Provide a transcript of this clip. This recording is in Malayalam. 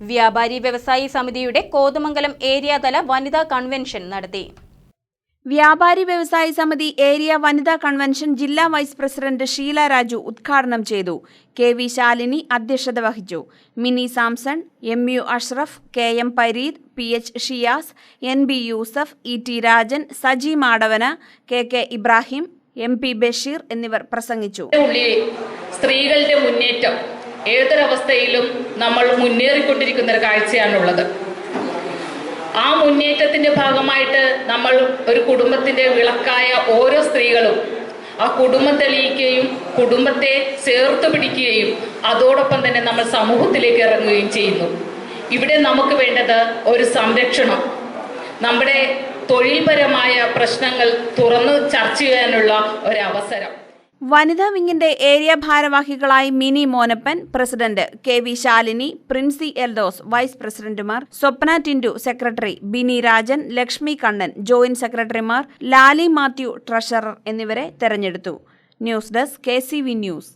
വ്യാപാരി വ്യവസായി സമിതിയുടെ കോതമംഗലം ഏരിയാതല വനിതാ കൺവെൻഷൻ നടത്തി. വ്യാപാരി വ്യവസായി സമിതി ഏരിയ വനിതാ കൺവെൻഷൻ ജില്ലാ വൈസ് പ്രസിഡന്റ് ഷീല രാജു ഉദ്ഘാടനം ചെയ്തു. കെ വി ശാലിനി അധ്യക്ഷത വഹിച്ചു. Mini Samson M U Ashraf K M Pareed P H Shiyas N B Yusuf E T Rajan Saji Madavana K K Ibrahim M P Basheer എന്നിവർ പ്രസംഗിച്ചു. സ്ത്രീകളുടെ മുന്നേറ്റം ഏതൊരവസ്ഥയിലും നമ്മൾ മുന്നേറിക്കൊണ്ടിരിക്കുന്ന ഒരു കാഴ്ചയാണുള്ളത്. ആ മുന്നേറ്റത്തിന്റെ ഭാഗമായിട്ട് നമ്മൾ ഒരു കുടുംബത്തിന്റെ വിളക്കായ ഓരോ സ്ത്രീകളും ആ കുടുംബം തെളിയിക്കുകയും കുടുംബത്തെ ചേർത്ത് പിടിക്കുകയും അതോടൊപ്പം തന്നെ നമ്മൾ സമൂഹത്തിലേക്ക് ഇറങ്ങുകയും ചെയ്യുന്നു. ഇവിടെ നമുക്ക് വേണ്ടത് ഒരു സംരക്ഷണം. നമ്മുടെ തൊഴിൽപരമായ പ്രശ്നങ്ങൾ തുറന്ന് ചർച്ച ചെയ്യാനുള്ള ഒരവസരം വനിതാ വിങ്ങിന്റെ ഏരിയ ഭാരവാഹികളായി Mini Monappan president K V Shalini Princy Eldhose vice പ്രസിഡന്റുമാർ സ്വപ്ന ടിൻഡു സെക്രട്ടറി ബിനി രാജൻ ലക്ഷ്മി കണ്ണൻ ജോയിന്റ് സെക്രട്ടറിമാർ ലാലി മാത്യു ട്രഷറർ എന്നിവരെ തെരഞ്ഞെടുത്തു. News desk K C V news.